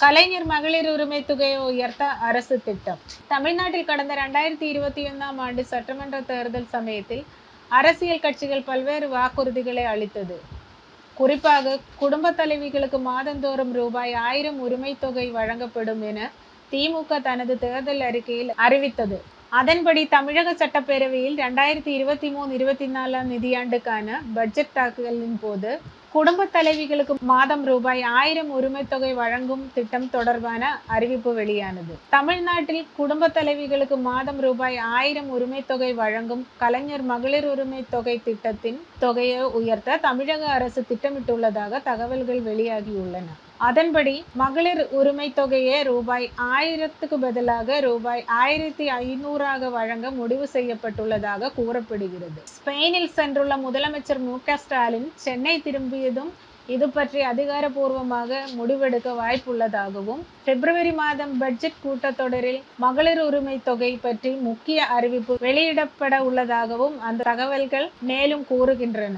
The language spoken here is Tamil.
கலைஞர் மகளிர் உரிமை தொகையை உயர்த்த அரசு திட்டம். தமிழ்நாட்டில் கடந்த இரண்டாயிரத்தி இருபத்தி ஒன்றாம் ஆண்டு சட்டமன்ற தேர்தல் சமயத்தில் அரசியல் கட்சிகள் பல்வேறு வாக்குறுதிகளை அளித்தது. குறிப்பாக குடும்ப தலைவிகளுக்கு மாதந்தோறும் ரூபாய் ஆயிரம் உரிமை தொகை வழங்கப்படும் என திமுக தனது தேர்தல் அறிக்கையில் அறிவித்தது. அதன்படி தமிழக சட்டப்பேரவையில் இரண்டாயிரத்தி இருபத்தி மூணு இருபத்தி நாலாம் நிதியாண்டுக்கான பட்ஜெட் தாக்குதலின் போது குடும்ப தலைவிகளுக்கு மாதம் ரூபாய் ஆயிரம் உரிமை தொகை வழங்கும் திட்டம் தொடர்பான அறிவிப்பு வெளியானது. தமிழ்நாட்டில் குடும்ப தலைவிகளுக்கு மாதம் ரூபாய் ஆயிரம் உரிமை தொகை வழங்கும் கலைஞர் மகளிர் உரிமை தொகை திட்டத்தின் தொகையை உயர்த்த தமிழக அரசு திட்டமிட்டுள்ளதாக தகவல்கள் வெளியாகியுள்ளன. அதன்படி மகளிர் உரிமை தொகையை ரூபாய் ஆயிரத்துக்கு பதிலாக ரூபாய் ஆயிரத்தி ஐநூறாக வழங்க முடிவு செய்யப்பட்டுள்ளதாக கூறப்படுகிறது. ஸ்பெயினில் சென்றுள்ள முதலமைச்சர் மு க ஸ்டாலின் சென்னை திரும்பியதும் இது பற்றி அதிகாரப்பூர்வமாக முடிவெடுக்க வாய்ப்புள்ளதாகவும் பிப்ரவரி மாதம் பட்ஜெட் கூட்டத்தொடரில் மகளிர் உரிமை தொகை பற்றி முக்கிய அறிவிப்பு வெளியிடப்பட உள்ளதாகவும் அந்த தகவல்கள் மேலும் கூறுகின்றன.